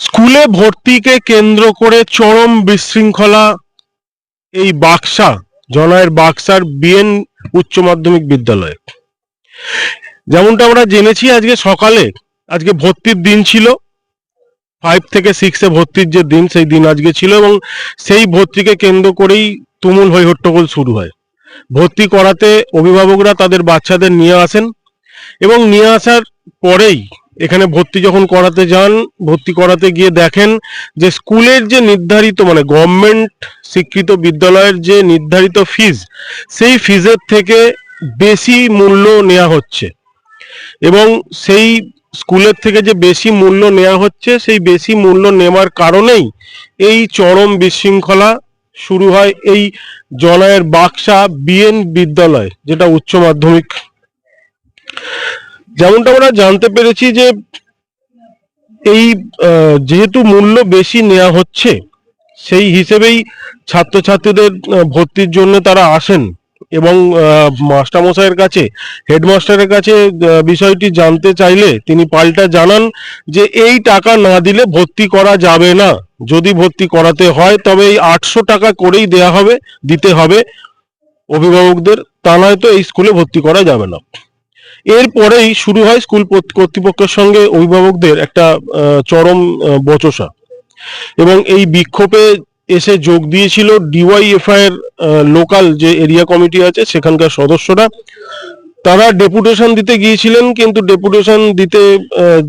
স্কুলে ভর্তিকে কেন্দ্র করে চরম বিশৃঙ্খলা। এই বাক্সা, জনায়ের বাক্সার বিএন উচ্চ মাধ্যমিক বিদ্যালয়ে। যেমনটা আমরা জেনেছি আজকে সকালে, আজকে ভর্তির দিন ছিল। ফাইভ থেকে সিক্সে ভর্তির যে দিন, সেই দিন আজকে ছিল এবং সেই ভর্তিকে কেন্দ্র করেই তুমুল হই হট্টগোল শুরু হয়। ভর্তি করাতে অভিভাবকরা তাদের বাচ্চাদের নিয়ে আসেন এবং নিয়ে আসার পরেই এখানে ভর্তি যখন করাতে যান, ভর্তি করাতে গিয়ে দেখেন যে স্কুলের যে নির্ধারিত মানে গভর্নমেন্ট স্বীকৃত বিদ্যালয়ের যে নির্ধারিত ফিজ সেই ফিজের থেকে বেশি মূল্য নেওয়া হচ্ছে। এবং সেই স্কুলের থেকে যে বেশি মূল্য নেওয়া হচ্ছে, সেই বেশি মূল্য নেওয়ার কারণেই এই চরম বিশৃঙ্খলা শুরু হয় এই জনায়ের বাক্সা বিএন বিদ্যালয়, যেটা উচ্চ মাধ্যমিক। যেমনটা আমরা জানতে পেরেছি যে এই যেহেতু মূল্য বেশি নেওয়া হচ্ছে, সেই হিসেবেই ছাত্রছাত্রীদের ভর্তির জন্য তারা আসেন এবং মাস্টারমশাইয়ের কাছে, হেডমাস্টারের কাছে বিষয়টি জানতে চাইলে তিনি পাল্টা জানান যে এই টাকা না দিলে ভর্তি করা যাবে না। যদি ভর্তি করাতে হয়, তবে এই আটশো টাকা করেই দেয়া হবে, দিতে হবে। অভিভাবকদের, তা নয়তো এই স্কুলে ভর্তি করা যাবে না। এরপরেই শুরু হয় স্কুল কর্তৃপক্ষের সঙ্গে অভিভাবকদের একটা চরম বচসা। এবং এই বিক্ষোভে এসে যোগ দিয়েছিল ডিওয়াইএফআই এর লোকাল যে এরিয়া কমিটি আছে, সেখানকার সদস্যরা। তারা ডেপুটেশন দিতে গিয়েছিলেন, কিন্তু ডেপুটেশন দিতে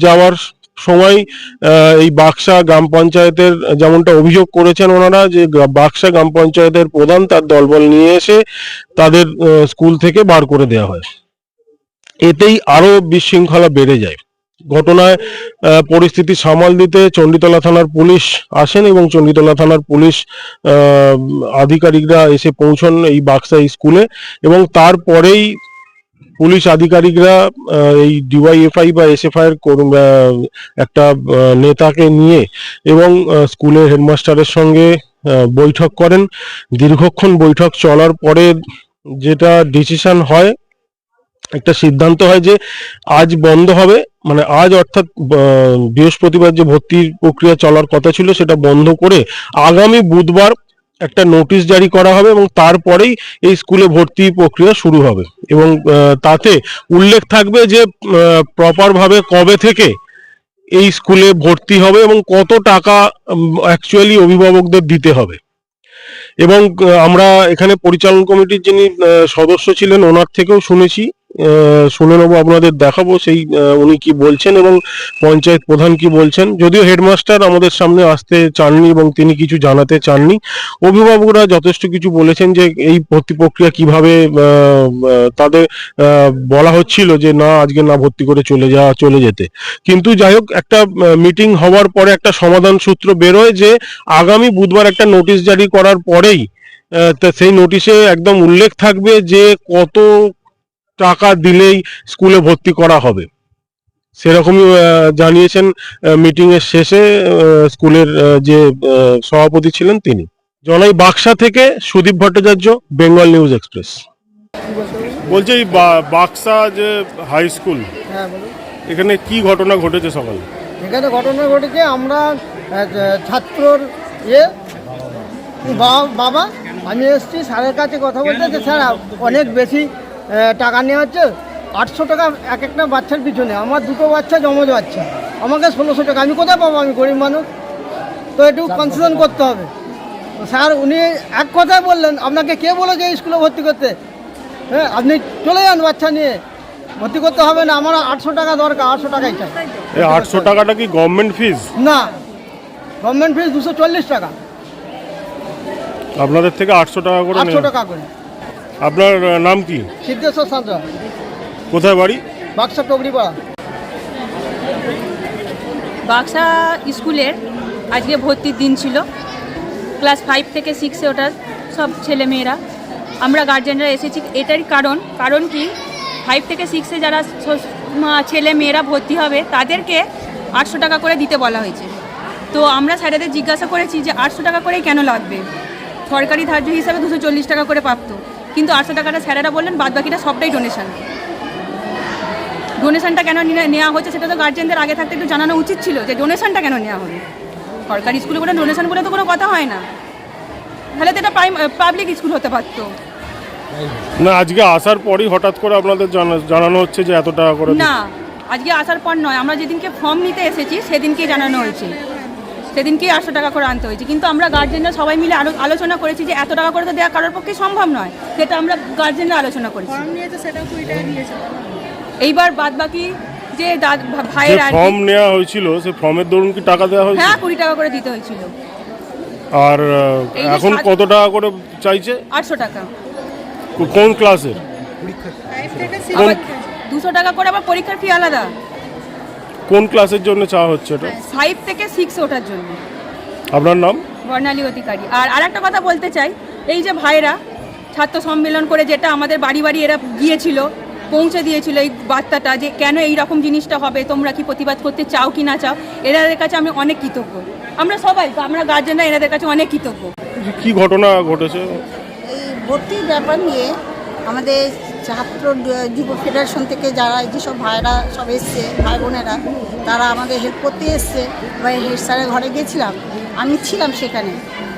যাওয়ার সময় এই বাক্সা গ্রাম পঞ্চায়েতের যেমনটা অভিযোগ করেছেন ওনারা, যে বাক্সা গ্রাম পঞ্চায়েতের প্রধান তার দলবল নিয়ে এসে তাদের স্কুল থেকে বার করে দেওয়া হয়। এতেই আরও বিশৃঙ্খলা বেড়ে যায়। ঘটনায় পরিস্থিতি সামাল দিতে চণ্ডীতলা থানার পুলিশ আসেন এবং চণ্ডীতলা থানার পুলিশ আধিকারিকরা এসে পৌঁছন এই বাক্সা স্কুলে এবং তারপরেই পুলিশ আধিকারিকরা এই ডিওয়াইএফআই বা এসএফআই এর একটা নেতাকে নিয়ে এবং স্কুলের হেডমাস্টারের সঙ্গে বৈঠক করেন। দীর্ঘক্ষণ বৈঠক চলার পরে যেটা ডিসিশন হয় একটা সিদ্ধান্ত হয় যে আজ বন্ধ হবে মানে আজ অর্থাৎ বৃহস্পতিবার যে ভর্তির প্রক্রিয়া চলার কথা ছিল সেটা বন্ধ করে আগামী বুধবার একটা নোটিশ জারি করা হবে এবং তারপরেই এই স্কুলে ভর্তি প্রক্রিয়া শুরু হবে। এবং তাতে উল্লেখ থাকবে যে প্রপার ভাবে কবে থেকে এই স্কুলে ভর্তি হবে এবং কত টাকা অ্যাকচুয়ালি অভিভাবকদের দিতে হবে। এবং আমরা এখানে পরিচালন কমিটির যিনি সদস্য ছিলেন, ওনার থেকেও শুনেছি শুনে নেব, আপনাদের দেখাবো সেই উনি কি বলছেন এবং পঞ্চায়েত প্রধান কি বলছেন। যদিও হেডমাস্টার আমাদের সামনে আসতে চাননি এবং তিনি কিছু জানাতে চাননি, অভিভাবকরা যথেষ্ট কিছু বলেছেন যে এই ভর্তি প্রক্রিয়া কীভাবে তাদের বলা হচ্ছিল যে না, আজকে না ভর্তি করে চলে যাওয়া, চলে যেতে। কিন্তু যাই হোক, একটা মিটিং হওয়ার পরে একটা সমাধান সূত্র বেরোয় যে আগামী বুধবার একটা নোটিশ জারি করার পরেই সেই নোটিশে একদম উল্লেখ থাকবে যে কত টাকা দিলেই স্কুলে ভর্তি করা হবে। সেরকমই জানিয়েছেন মিটিং এর শেষে স্কুলের যে সভাপতি ছিলেন তিনি। জনাই বাক্সা থেকে Sudip Bhattacharya Bengal news express. বলছি এই বাক্সা যে হাই স্কুল হ্যাঁ এখানে কি ঘটনা ঘটেছে সকালে? এখানে ঘটনা ঘটেছে আমরা ছাত্রর ইয়ে বাবা আমি এসেছি স্যারের কাছে কথা বলতে যে স্যার অনেক বেশি টাকা নেওয়া হচ্ছে আটশো টাকা এক একটা বাচ্চার পিছনে। আমার দুটো বাচ্চা জমজ বাচ্চা আমাকে ষোলোশো টাকা। আমি কোথায় পাবো? আমি গরিব মানুষ। তো একটু কনসেশন করতে হবে। তো স্যার উনি এক কথায় বললেন আপনাকে কে বলেছে এই স্কুলে ভর্তি করতে? হ্যাঁ আপনি চলে যান বাচ্চা নিয়ে। ভর্তি করতে হবে না। আমার আটশো টাকা দরকার আটশো টাকাই চাই। আটশো টাকাটা কি গভর্নমেন্ট ফিজ না। গভর্নমেন্ট ফিস দুশো চল্লিশ টাকা। আপনাদের থেকে আটশো টাকা করে আটশো টাকা করে। আপনার নাম কি? সিদ্ধেশ্বর সাঁতরা। কোথায় বাড়ি? বাক্সা টগরিপাড়া। বাক্সা স্কুলের আজকে ভর্তির দিন ছিল। ক্লাস ফাইভ থেকে সিক্সে ওঠার সব ছেলেমেয়েরা আমরা গার্জেনরা এসেছি। এটারই কারণ কারণ কি? ফাইভ থেকে সিক্সে যারা ছেলে মেয়েরা ভর্তি হবে তাদেরকে আটশো টাকা করে দিতে বলা হয়েছে। তো আমরা স্যারেদের জিজ্ঞাসা করেছি যে আটশো টাকা করেই কেন লাগবে? সরকারি ধার্য হিসাবে দুশো চল্লিশ টাকা করে প্রাপ্ত। কিন্তু আটশো টাকাটা স্যারেরা বললেন বাদ বাকিটা সবটাই ডোনেশন ডোনেশনটা কেন নেওয়া হচ্ছে সেটা তো গার্জেনদের আগে থাকতে একটু জানানো উচিত ছিল যে ডোনেশনটা কেন নেওয়া হবে সরকারি স্কুলে করে ডোনেশন বলে তো কোনো কথা হয় না। তাহলে তো এটা পাবলিক স্কুল হতে পারতো। না আজকে আসার পরই হঠাৎ করে আপনাদের জানানো হচ্ছে যে এত টাকা করে না আজকে আসার পর নয়। আমরা যেদিনকে ফর্ম নিতে এসেছি সেদিনকেই জানানো হয়েছে। সেদিনকেই আটশো টাকা করে আনতে হয়েছে। কিন্তু আমরা গার্জেনরা সবাই মিলে আরও আলোচনা করেছি যে এত টাকা করে তো দেওয়া কারোর পক্ষে সম্ভব নয়। সেটা আমরা গার্জেনরা আলোচনা করেছি। এইবার বাদ বাকি যে ভাইয়ের ফর্ম নেওয়া হয়েছিল সে ফর্মের দরুন কি টাকা দেওয়া হয়েছে হ্যাঁ কুড়ি টাকা করে দিতে হয়েছিল। আর এখন কত টাকা করে চাইছে? আটশো টাকা। কোন ক্লাসের দুশো টাকা করে আবার পরীক্ষার ফি আলাদা। কোন ক্লাসের জন্য চাওয়া হচ্ছে এটা? ফাইভ থেকে সিক্স ওঠার জন্য। আপনার নাম? বর্ণালী অধিকারী। আর আরেকটা কথা বলতে চাই এই যে ভাইরা ছাত্র সম্মেলন করে যেটা আমাদের বাড়ি বাড়ি এরা গিয়েছিল পৌঁছে দিয়েছিল এই বার্তাটা যে কেন এই রকম জিনিসটা হবে তোমরা কি প্রতিবাদ করতে চাও কি না চাও এনাদের কাছে আমি অনেক কৃতজ্ঞ। আমরা সবাই আমরা গার্জেনরা এনাদের কাছে অনেক কৃতজ্ঞ। কি ঘটনা ঘটেছে? এই ভর্তির ব্যাপার নিয়ে আমাদের ছাত্র যুব ফেডারেশন থেকে যারা যেসব ভাইরা সব এসছে, ভাই বোনেরা, তারা আমাদের হেল্প করতে এসছে। এবার হেড স্যারের ঘরে গেছিলাম আমি ছিলাম সেখানে।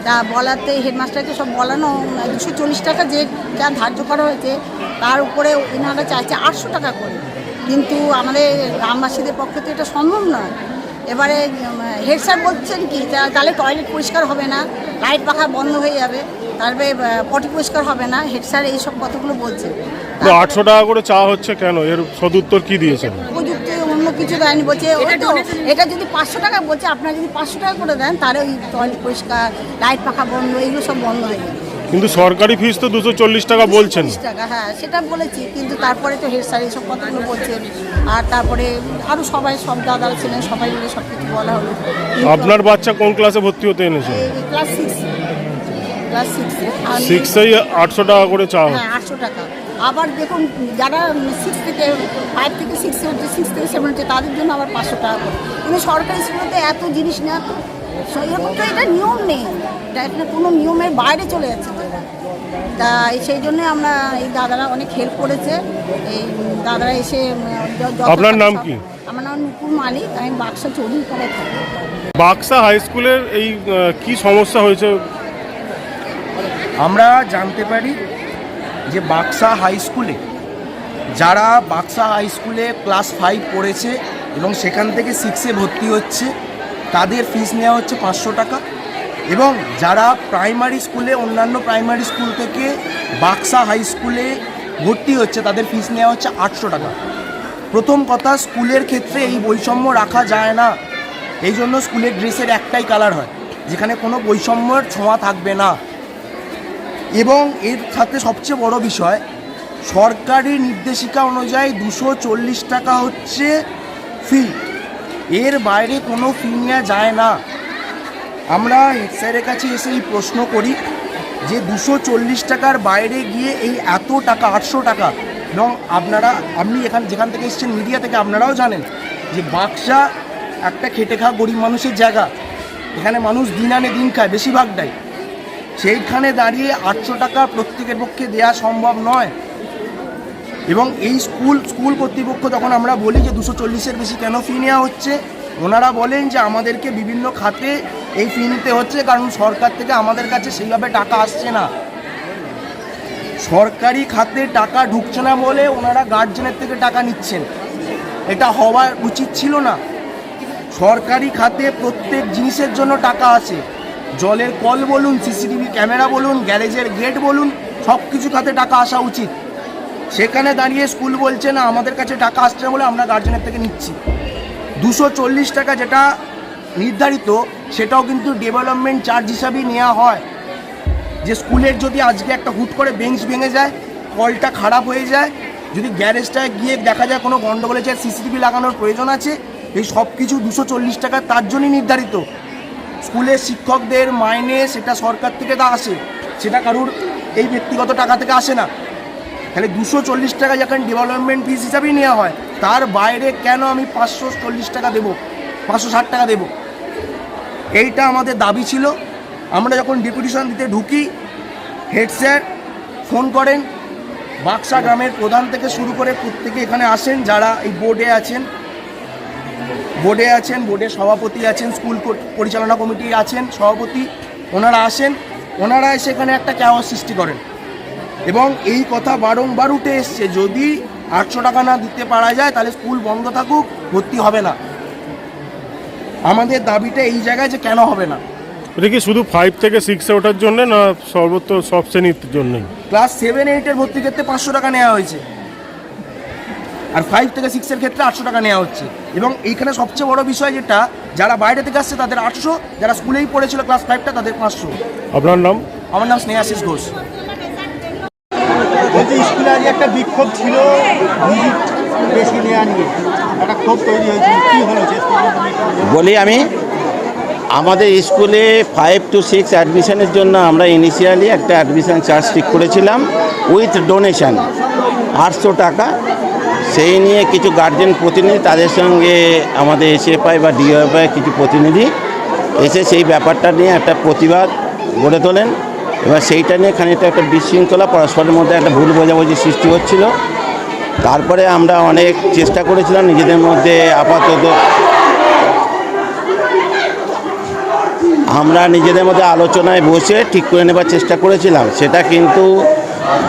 তা বলাতে হেডমাস্টারকে সব বলানো, দুশো চল্লিশ টাকা যে যা ধার্য করা হয়েছে, তার উপরে এনারা চাইছে আটশো টাকা করে। কিন্তু আমাদের গ্রামবাসীদের পক্ষে তো এটা সম্ভব নয়। এবারে হেড স্যার বলছেন কি তাহলে টয়লেট পরিষ্কার হবে না লাইট পাখা বন্ধ হয়ে যাবে। তারপরে পটি পরিষ্কার হবে না হেড স্যার এইসব কথাগুলো বলছে। তো আটশো টাকা করে চাওয়া হচ্ছে কেন? এর সদুত্তর কি দিয়েছেন? উপযুক্ত অন্য কিছু দেয়নি বলছে ওই তো এটা যদি পাঁচশো টাকা বলছে আপনারা যদি পাঁচশো টাকা করে দেন তাহলে ওই টয়লেট পরিষ্কার লাইট পাখা বন্ধ এগুলো সব বন্ধ হয়ে যাবে। কিন্তু সরকারি ফিস তো দুশো চল্লিশ টাকা বলছেন। টাকা হ্যাঁ সেটা বলেছি কিন্তু তারপরে তো হেড স্যার এইসব কথাগুলো বলছেন আর তারপরে আরও সবাই সব দাদারা ছিলেন সবাই মিলে সব কিছু বলা হলো। আপনার বাচ্চা কোন ক্লাসে ভর্তি হতে এনেছে? ক্লাস সিক্স ক্লাস সিক্সে সিক্সেই আটশো টাকা করে চাওয়া হচ্ছে হ্যাঁ আটশো টাকা। আবার দেখুন যারা সিক্স থেকে ফাইভ থেকে সিক্সে হচ্ছে সিক্স থেকে সেভেন হচ্ছে তাদের জন্য আবার পাঁচশো টাকা করে। কিন্তু সরকারি স্কুলেতে এত জিনিস নেওয়া তো সো এরকম তো এটা নিয়ম নেই। এটা একটা কোনো নিয়মের বাইরে চলে যাচ্ছে তো তা সেই জন্য আমরা এই দাদারা অনেক হেল্প করেছে। এই দাদারা এসে আপনার নাম কি? আমার নাম নুপুর মালিক আমি বাক্সা চৌধুরী পাড়ায় থাকি। বাক্সা হাই স্কুলের এই কি সমস্যা হয়েছে? আমরা জানতে পারি যে বাক্সা হাই স্কুলে, যারা বাক্সা হাই স্কুলে ক্লাস ফাইভ পড়েছে এবং সেখান থেকে সিক্সে ভর্তি হচ্ছে, তাদের ফিস নেওয়া হচ্ছে পাঁচশো টাকা। এবং যারা প্রাইমারি স্কুলে, অন্যান্য প্রাইমারি স্কুল থেকে বাক্সা হাই স্কুলে ভর্তি হচ্ছে, তাদের ফিস নেওয়া হচ্ছে আটশো টাকা। প্রথম কথা, স্কুলের ক্ষেত্রে এই বৈষম্য রাখা যায় না। এই জন্য স্কুলের ড্রেসের একটাই কালার হয়, যেখানে কোনো বৈষম্যের ছোঁয়া থাকবে না। এবং এর সাথে সবচেয়ে বড় বিষয়, সরকারি নির্দেশিকা অনুযায়ী দুশো চল্লিশ টাকা হচ্ছে ফি এর বাইরে কোনো ফি নেওয়া যায় না। আমরা হেড স্যারের কাছে এসে এই প্রশ্ন করি যে দুশো চল্লিশ টাকার বাইরে গিয়ে এই এত টাকা, আটশো টাকা, এবং আপনারা, আপনি এখান, যেখান থেকে এসেছেন, মিডিয়া থেকে আপনারাও জানেন যে বাক্সা একটা খেটে খাওয়া গরিব মানুষের জায়গা। এখানে মানুষ দিন আনে দিন খায়, বেশিরভাগটাই। সেইখানে দাঁড়িয়ে আটশো টাকা প্রত্যেকের পক্ষে দেওয়া সম্ভব নয়। এবং এই স্কুল স্কুল কর্তৃপক্ষ যখন আমরা বলি যে দুশো চল্লিশের বেশি কেন ফি নেওয়া হচ্ছে, ওনারা বলেন যে আমাদেরকে বিভিন্ন খাতে এই ফি নিতে হচ্ছে, কারণ সরকার থেকে আমাদের কাছে সেইভাবে টাকা আসছে না। সরকারি খাতে টাকা ঢুকছে না বলে ওনারা গার্জেনের থেকে টাকা নিচ্ছেন। এটা হওয়া উচিত ছিল না। সরকারি খাতে প্রত্যেক জিনিসের জন্য টাকা আছে। জলের কল বলুন, সিসিটিভি ক্যামেরা বলুন, গ্যারেজের গেট বলুন সব কিছু খাতে টাকা আসা উচিত। সেখানে দাঁড়িয়ে স্কুল বলছে, না, আমাদের কাছে টাকা আসছে না বলে আমরা গার্জেনের থেকে নিচ্ছি। দুশো চল্লিশ টাকা যেটা নির্ধারিত, সেটাও কিন্তু ডেভেলপমেন্ট চার্জ হিসাবেই নেওয়া হয়। যে স্কুলের যদি আজকে একটা হুট করে বেঞ্চ ভেঙে যায়, কলটা খারাপ হয়ে যায়, যদি গ্যারেজটায় গিয়ে দেখা যায় কোনো গন্ডগোল হয়েছে সিসিটিভি লাগানোর প্রয়োজন আছে, এই সব কিছু দুশো চল্লিশ টাকা তার জন্যই নির্ধারিত। স্কুলের শিক্ষকদের মাইনে সেটা সরকার থেকে তা আসে, সেটা কারুর এই ব্যক্তিগত টাকা থেকে আসে না। তাহলে দুশো চল্লিশ টাকা যখন ডেভেলপমেন্ট ফিস হিসাবেই নেওয়া হয়, তার বাইরে কেন আমি পাঁচশো চল্লিশ টাকা দেবো, পাঁচশো ষাট টাকা দেবো? এইটা আমাদের দাবি ছিল। আমরা যখন ডেপুটেশন দিতে ঢুকি হেড স্যার ফোন করেন। বাক্সা গ্রামের প্রধান থেকে শুরু করে প্রত্যেকে এখানে আসেন, যারা এই বোর্ডে আছেন। বোর্ডে আছেন বোর্ডের সভাপতি আছেন স্কুল পরিচালনা কমিটি আছেন সভাপতি ওনারা আসেন ওনারা সেখানে একটা ক্যাওয়ার সৃষ্টি করেন। এবং এই কথা বারংবার উঠে এসছে যদি আটশো টাকা না দিতে পারা যায় তাহলে স্কুল বন্ধ থাকুক ভর্তি হবে না। আমাদের দাবিটা এই জায়গায় যে কেন হবে না? এটা কি শুধু ফাইভ থেকে সিক্সে ওঠার জন্য না সর্বত্র সব শ্রেণির জন্যই? ক্লাস সেভেন এইটের ভর্তি ক্ষেত্রে পাঁচশো টাকা নেওয়া হয়েছে। আর ফাইভ থেকে সিক্সের ক্ষেত্রে আটশো টাকা নেওয়া হচ্ছে। এবং এইখানে সবচেয়ে বড় বিষয় যেটা যারা বাইরে থেকে আসছে তাদের আটশো যারা স্কুলেই পড়েছিল ক্লাস ফাইভটা তাদের পাঁচশো। আপনার নাম? আমার নাম স্নেহাশিস ঘোষ। বলছি স্কুলে আজ একটা বিক্ষোভ ছিল বেশি নেওয়া নিয়ে একটা ক্ষোভ তৈরি হয়েছিল কী হলো। বলি আমি আমাদের স্কুলে ফাইভ টু সিক্স অ্যাডমিশনের জন্য আমরা ইনিশিয়ালি একটা অ্যাডমিশন চার্জ ঠিক করেছিলাম উইথ ডোনেশন আটশো টাকা। সেই নিয়ে কিছু গার্জেন প্রতিনিধি তাদের সঙ্গে আমাদের এসএফআই বা ডিওএফআই কিছু প্রতিনিধি এসে সেই ব্যাপারটা নিয়ে একটা প্রতিবাদ গড়ে তোলেন। এবার সেইটা নিয়ে খানিকটা একটা বিশৃঙ্খলা, পরস্পরের মধ্যে একটা ভুল বোঝাবুঝি সৃষ্টি হচ্ছিল। তারপরে আমরা অনেক চেষ্টা করেছিলাম নিজেদের মধ্যে আপাতত। আমরা নিজেদের মধ্যে আলোচনায় বসে ঠিক করে নেবার চেষ্টা করেছিলাম, সেটা কিন্তু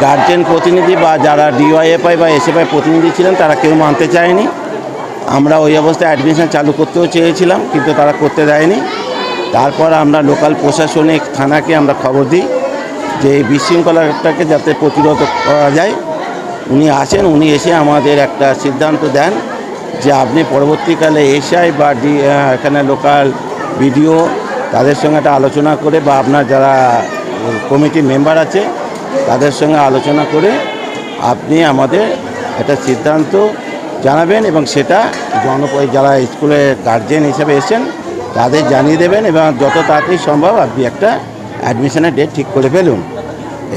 গার্জেন প্রতিনিধি বা যারা ডিওয়াইএফআই বা এসএফআই প্রতিনিধি ছিলেন, তারা কেউ মানতে চায়নি। আমরা ওই অবস্থায় অ্যাডমিশন চালু করতেও চেয়েছিলাম, কিন্তু তারা করতে দেয়নি। তারপর আমরা লোকাল প্রশাসনিক থানাকে আমরা খবর দিই যে এই বিশৃঙ্খলাটাকে যাতে প্রতিরোধ করা যায়। উনি আসেন, উনি এসে আমাদের একটা সিদ্ধান্ত দেন যে আপনি পরবর্তীকালে এসআই বা ডি এখানে লোকাল বিডিও তাদের সঙ্গে একটা আলোচনা করে বা আপনার যারা কমিটির মেম্বার আছে তাদের সঙ্গে আলোচনা করে আপনি আমাদের একটা সিদ্ধান্ত জানাবেন এবং সেটা জনপ যারা স্কুলের গার্জেন হিসেবে এসেছেন, তাদের জানিয়ে দেবেন এবং যত তাড়াতাড়ি সম্ভব আপনি একটা অ্যাডমিশনের ডেট ঠিক করে ফেলুন।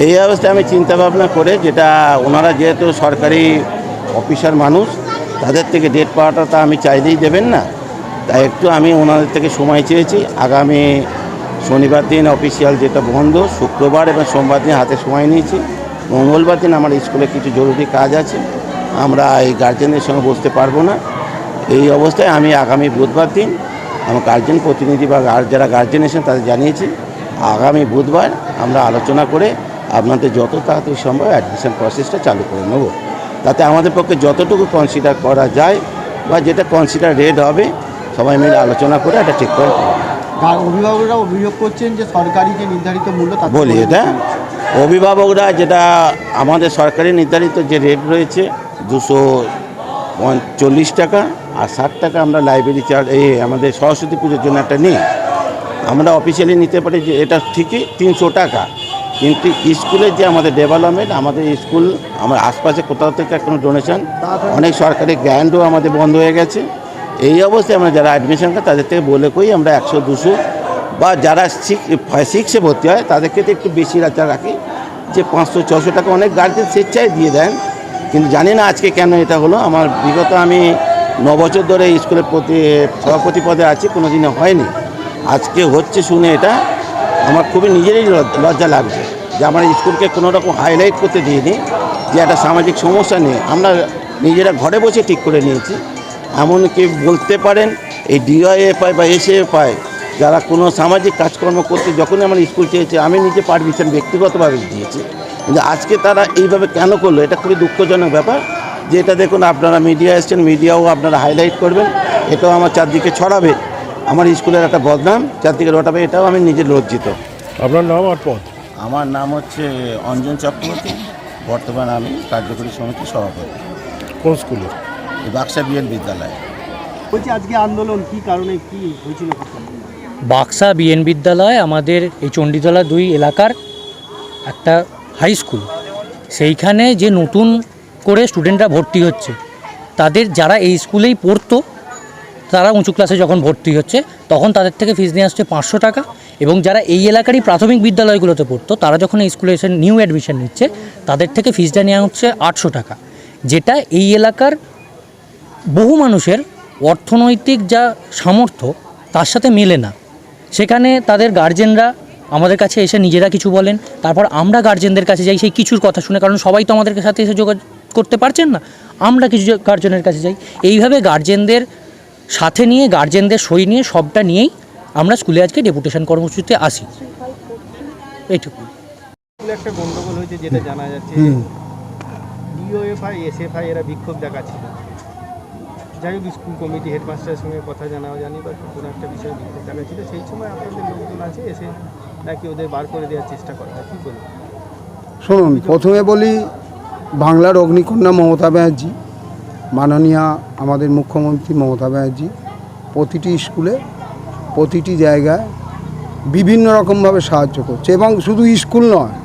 এই অবস্থায় আমি চিন্তা ভাবনা করে যেটা ওনারা যেহেতু সরকারি অফিসার মানুষ, তাদের থেকে ডেট পাওয়াটা তা আমি চাইলেই দেবেন না। তাই একটু আমি ওনাদের থেকে সময় চেয়েছি। আগামী শনিবার দিন অফিসিয়াল যেটা বন্ধ, শুক্রবার এবং সোমবার দিন হাতে সময় নিয়েছি। মঙ্গলবার দিন আমার স্কুলে কিছু জরুরি কাজ আছে, আমরা এই গার্জেনদের সঙ্গে বসতে পারব না। এই অবস্থায় আমি আগামী বুধবার দিন আমার গার্জেন প্রতিনিধি বা যারা গার্জেন এসেছেন তাদের জানিয়েছি, আগামী বুধবার আমরা আলোচনা করে আপনাদের যত তাড়াতাড়ি সম্ভব অ্যাডমিশন প্রসেসটা চালু করে নেব। তাতে আমাদের পক্ষে যতটুকু কনসিডার করা যায় বা যেটা কনসিডার রেড হবে, সবাই মিলে আলোচনা করে এটা ঠিক করে অভিভাবকরা অভিযোগ করছেন যে সরকারি যে নির্ধারিত মূল্য বলি এটা অভিভাবকরা যেটা আমাদের সরকারি নির্ধারিত যে রেট রয়েছে দুশো চল্লিশ টাকা আর ষাট টাকা আমরা লাইব্রেরি চার্জ এই আমাদের সরস্বতী পুজোর জন্য একটা নিই। আমরা অফিসিয়ালি নিতে পারি যে এটা ঠিকই তিনশো টাকা। কিন্তু স্কুলের যে আমাদের ডেভেলপমেন্ট আমাদের স্কুল আমার আশপাশে কোথাও থেকে কোনো ডোনেশন অনেক সরকারি গ্র্যান্ডও আমাদের বন্ধ হয়ে গেছে। এই অবস্থায় আমরা যারা অ্যাডমিশন করে, তাদের থেকে বলে কই আমরা একশো, দুশো বা যারা সিক্স সিক্সে ভর্তি হয়, তাদেরকে তো একটু বেশি রাখা রাখি যে পাঁচশো ছশো টাকা অনেক গার্জেন স্বেচ্ছায় দিয়ে দেন। কিন্তু জানি না আজকে কেন এটা হলো। আমার বিগত আমি ন বছর ধরে স্কুলের প্রতি, সভাপতি পদে আছি কোনো দিনে হয়নি। আজকে হচ্ছে শুনে এটা, আমার খুবই নিজেরই লজ্জা লাগছে যে আমার স্কুলকে কোনো রকম হাইলাইট করতে দিইনি, যে একটা সামাজিক সমস্যা নিয়ে। আমরা নিজেরা ঘরে বসে ঠিক করে নিয়েছি। এমনকি বলতে পারেন এই ডিওএফআই বা এসএফআই যারা কোনো সামাজিক কাজকর্ম করতে যখনই আমার স্কুল চেয়েছে আমি নিজে পারমিশন ব্যক্তিগতভাবে দিয়েছি। কিন্তু আজকে তারা এইভাবে কেন করল এটা খুবই দুঃখজনক ব্যাপার। যে এটা দেখুন আপনারা মিডিয়া এসছেন মিডিয়াও আপনারা হাইলাইট করবেন এটাও আমার চারদিকে ছড়াবে। আমার স্কুলের একটা বদনাম চারদিকে রটাবে এটাও আমি নিজে লজ্জিত। আপনার নাম আর পদ? আমার নাম হচ্ছে অঞ্জন চক্রবর্তী বর্তমান আমি কার্যকরী সমিতির সভাপতি। কোন স্কুলে? বাক্সা বিএল বিদ্যালয়। বলছি আজকে আন্দোলন কি কারণে কি হয়েছিল? বাক্সা বিএন বিদ্যালয় আমাদের এই চণ্ডীতলা দুই এলাকার একটা হাই স্কুল সেইখানে যে নতুন করে স্টুডেন্টরা ভর্তি হচ্ছে তাদের যারা এই স্কুলেই পড়তো তারা উঁচু ক্লাসে যখন ভর্তি হচ্ছে তখন তাদের থেকে ফিস নিয়ে আসছে পাঁচশো টাকা এবং যারা এই এলাকারই প্রাথমিক বিদ্যালয়গুলোতে পড়তো তারা যখন এই স্কুলে এসে নিউ অ্যাডমিশন নিচ্ছে তাদের থেকে ফিজটা নেওয়া হচ্ছে আটশো টাকা। যেটা এই এলাকার বহু মানুষের অর্থনৈতিক যা সামর্থ্য তার সাথে মেলে না। সেখানে তাদের গার্জেনরা আমাদের কাছে এসে নিজেরা কিছু বলেন। তারপর আমরা গার্জেনদের কাছে যাই সেই কিছুর কথা শুনে কারণ সবাই তো আমাদের সাথে এসে যোগাযোগ করতে পারছেন না। আমরা কিছু গার্জেনের কাছে যাই। এইভাবে গার্জেনদের সাথে নিয়ে গার্জেনদের সই নিয়ে সবটা নিয়েই আমরা স্কুলে আজকে ডেপুটেশন কর্মসূচিতে আসি। এইটুকু। একটা গন্ডগোল হয়েছে যেটা জানা যাচ্ছে ডিওএফআই এসএফআই এরা বিক্ষোভ দেখাচ্ছিল। যাই হোক, স্কুল কমিটি হেডমাস্টারের সঙ্গে কথা জানাও জানি বা কোনো একটা বিষয়ে বিক্ষোভ দেখাচ্ছিল সেই সময় আপনাদের লোকজন আছে, এসে নাকি ওদের বার করে দেওয়ার চেষ্টা করা হয়। কী বলুন শুনুন প্রথমে বলি, বাংলার অগ্নিকন্যা মমতা ব্যানার্জি, মাননীয়া আমাদের মুখ্যমন্ত্রী মমতা ব্যানার্জি, প্রতিটি স্কুলে, প্রতিটি জায়গায় বিভিন্ন রকমভাবে সাহায্য করছে এবং শুধু স্কুল নয়,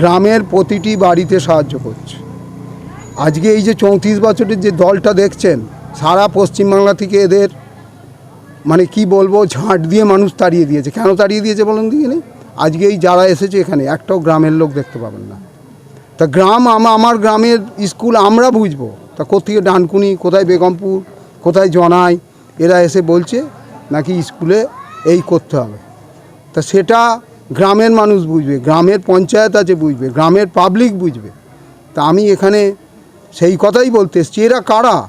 গ্রামের প্রতিটি বাড়িতে সাহায্য করছে। আজকে এই যে চৌত্রিশ বছরের যে দলটা দেখছেন সারা পশ্চিমবাংলা থেকে এদের মানে কি বলব, ঝাঁট দিয়ে মানুষ তাড়িয়ে দিয়েছে। কেন তাড়িয়ে দিয়েছে বলুন নেই আজকে এই যারা এসেছে এখানে, একটাও গ্রামের লোক দেখতে পাবেন না। তা গ্রাম আমা- আমার গ্রামের স্কুল আমরা বুঝব। তা কোথেকে ডানকুনি, কোথায় বেগমপুর, কোথায় জনাই, এরা এসে বলছে নাকি স্কুলে এই করতে হবে। তা সেটা গ্রামের মানুষ বুঝবে, গ্রামের পঞ্চায়েত আছে বুঝবে, গ্রামের পাবলিক বুঝবে। তা আমি এখানে সেই কথাই বলতে এসছি। এরা কারা?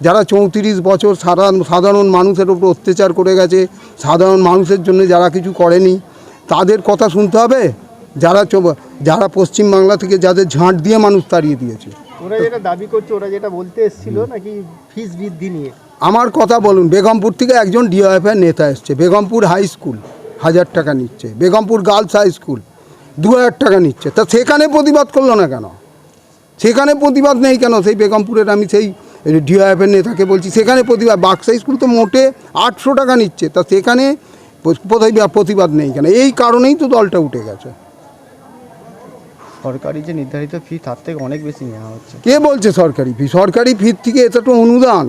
যারা চৌত্রিশ বছর সাধারণ সাধারণ মানুষের ওপর অত্যাচার করে গেছে সাধারণ মানুষের জন্য যারা কিছু করেনি তাদের কথা শুনতে হবে। যারা যারা পশ্চিমবাংলা থেকে যাদের ঝাঁট দিয়ে মানুষ তাড়িয়ে দিয়েছে। ওরা যেটা দাবি করছে ওরা যেটা বলতে এসেছিল নাকি ফিস বৃদ্ধি নিয়ে? আমার কথা বলুন বেগমপুর থেকে একজন ডিওএফের নেতা এসছে বেগমপুর হাই স্কুল হাজার টাকা নিচ্ছে। বেগমপুর গার্লস হাই স্কুল দু হাজার টাকা নিচ্ছে। তা সেখানে প্রতিবাদ করল না কেন? সেখানে প্রতিবাদ নেই কেন? সেই বেগমপুরের আমি সেই ডিওএফের নেতাকে বলছি সেখানে প্রতিবাদ বাক্সা স্কুল তো মোটে আটশো টাকা নিচ্ছে তা সেখানে প্রতিবাদ প্রতিবাদ নেই কেন? এই কারণেই তো দলটা উঠে গেছে। সরকারি যে নির্ধারিত ফি তার থেকে অনেক বেশি নেওয়া হচ্ছে। কে বলছে সরকারি ফি সরকারি ফির থেকে এটা তো অনুদান।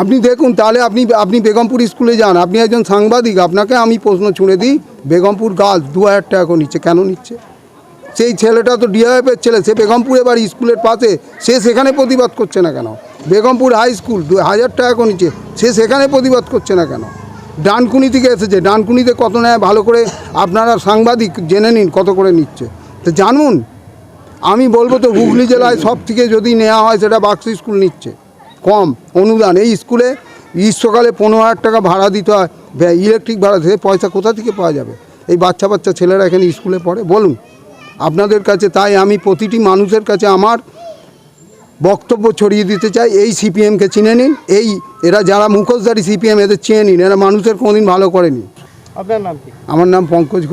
আপনি দেখুন তাহলে আপনি আপনি বেগমপুর স্কুলে যান আপনি একজন সাংবাদিক আপনাকে আমি প্রশ্ন ছুঁড়ে দিই বেগমপুর গার্লস দু হাজার টাকা করে নিচ্ছে কেন নিচ্ছে? সেই ছেলেটা তো ডিআইএফের ছেলে, সে বেগমপুরে বাড়ি, স্কুলের পাশে। সে সেখানে প্রতিবাদ করছে না কেন? বেগমপুর হাই স্কুল, দু হাজার টাকা নিচ্ছে। সে সেখানে প্রতিবাদ করছে না কেন? ডানকুনি থেকে এসেছে। ডানকুনিতে কত নেয় ভালো করে আপনারা সাংবাদিক জেনে নিন কত করে নিচ্ছে। তো জানুন, আমি বলব তো হুগলি জেলায় সব থেকে যদি নেওয়া হয়, সেটা বাক্স স্কুল নিচ্ছে। কম, অনুদান। এই স্কুলে গ্রীষ্মকালে পনেরো হাজার টাকা ভাড়া দিতে হয়। ইলেকট্রিক ভাড়া, সে পয়সা কোথা থেকে পাওয়া যাবে? এই বাচ্চা বাচ্চা ছেলেরা এখানে স্কুলে পড়ে? বলুন। আপনাদের কাছে তাই আমি প্রতিটি মানুষের কাছে আমার বক্তব্য ছড়িয়ে দিতে চাই। এই সিপিএমকে চিনে নিন। এই এরা যারা মুখোশধারী সিপিএম এদের চেয়ে নিন। এরা মানুষের কোনোদিন ভালো করেনি। আপনার নাম কি? আমার নাম পঙ্কজ।